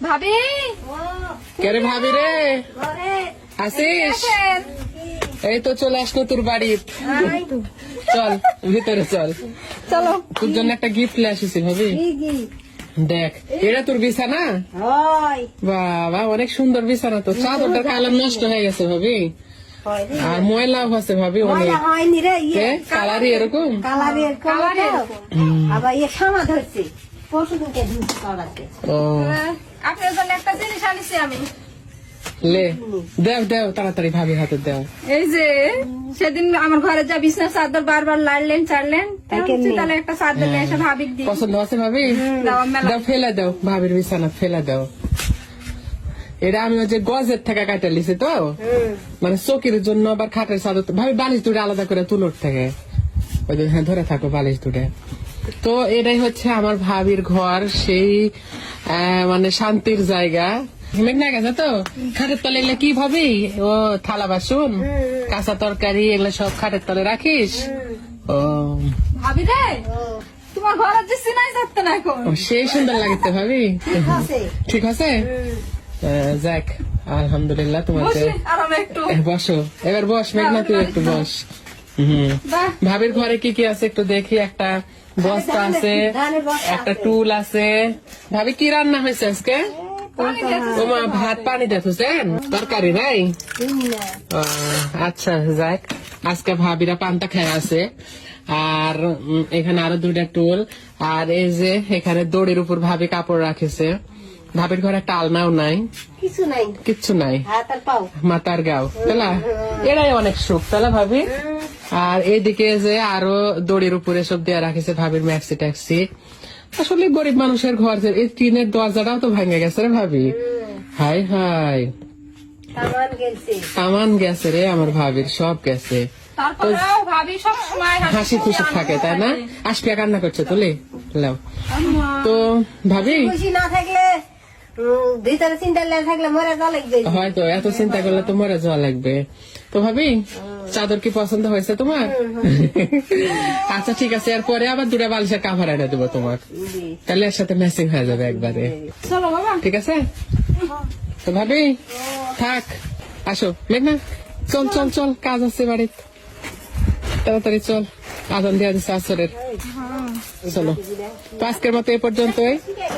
ভাবি? রে ভাবি রে? আসিস? এই তো চলে আসলো তোর চল ভিতরে চল। চলো। তোর জন্য একটা গিফট নিয়ে আসিস ভাবি। দেখ এটা তোর বিছানা? বাবা অনেক সুন্দর বিছানা তো। চাদরটার কালার নষ্ট হয়ে গেছে ভাবি। আর ময়লাও আছে ভাবি অনেক। হয়নি কালারই এরকম? কালারের কালার কালার এরকম। আবার ইয়ে সামা ধরছে পরশু দিনকে ধুতে করাতে ও আপনার জন্য একটা জিনিস আনিছি আমি। লে দেও দেও তাড়াতাড়ি ভাবি হাতে দেও। এই যে সেদিন আমার ঘরে যা বিছনা চাদর বারবার লাড়লেন চাড়লেন তাহলে একটা চাদর নিয়ে এসে ভাবিক দিই। পছন্দ আছে ভাবি? দাও ফেলে দাও ভাবির বিছানা ফেলে দাও। এটা আমি ওই যে গজের থেকে কাটা লিছি তো? মানে চকির জন্য আবার খাটের চাদর ভাবি বালিশ দুটো আলাদা করে তুলোর থেকে। ওই যে হ্যাঁ ধরে থাকো বালিশ দুটো। তো এটাই হচ্ছে আমার ভাবির ঘর সেই মানে শান্তির জায়গা। মেঘনা গেছে তো? খাটের তলে এগুলো কি ভাবি? ও থালা বাসন কাঁচা তরকারি এগুলো সব খাটের তলে রাখিস? ও। ভাবি রে তোমার ঘরের যে সিনাই থাকতে না এখন? সেই সুন্দর লাগতে ভাবি। ঠিক আছে। যাক আলহামদুলিল্লাহ তোমাকে বসি এবার বস মেঘনা তুই একটু বস। ভাবির ঘরে কি কি আছে একটু দেখি একটা বস্তা আছে একটা টুল আছে। ভাবি কি রান্না হয়েছে আজকে। ওমা ভাত পানি দেখুছেন? তরকারি নাই? আচ্ছা যাক। আজকে ভাবিরা পান্তা খেয়ে আছে। আর এখানে আরও দুইটা টুল। আর এই যে এখানে দড়ির উপর ভাবি কাপড় রাখেছে। ভাবির ঘরে একটা আলনাও নাই। কিছু নাই। কিচ্ছু নাই। মাতার গাও তালা এরাই অনেক সুখ তাহলে ভাবি? আর এইদিকে যে আরও দড়ির উপরে সব দেওয়া রাখেছে ভাবির ম্যাক্সি ট্যাক্সি আসলে গরিব মানুষের ঘর যে- এই টিনের দরজাটাও তো ভেঙে গেছে রে ভাবি। হাই হাই। সামান গেছে। রে আমার ভাবির সব গেছে। তারপরেও ভাবি সব সময় হাসি খুশি থাকে তাই না? আসপিয়া কান্না করছে তুলি? তো ভাবি? খুশি না থাকলে ভিতরে চিন্তা লেগে থাকলে মরে লাগবে। হয়তো এত চিন্তা করলে তো মরে যাওয়া লাগবে। তো ভাবি চাদর কি পছন্দ হয়েছে তোমার? আচ্ছা ঠিক আছে এরপরে আবার দুটা বালিশের কাভার এনে দেবো তোমার। তাহলে এর সাথে ম্যাচিং হয়ে যাবে একবারে। চলো বাবা। ঠিক আছে? তো ভাবি থাক আসো। মেঘনা চল চল চল কাজ আছে বাড়িতে। তাড়াতাড়ি চল আদান দেওয়া দিচ্ছে আসরের। চলো। তো আজকের মতো এ পর্যন্তই।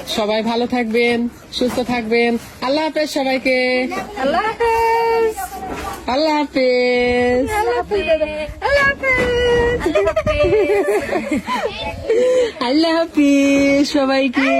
সবাই ভালো থাকবেন সুস্থ থাকবেন। আল্লাহ হাফেজ সবাইকে। আল্লাহ হাফেজ। আল্লাহ হাফেজ। আল্লাহ হাফেজ। আল্লাহ হাফেজ। সবাইকে।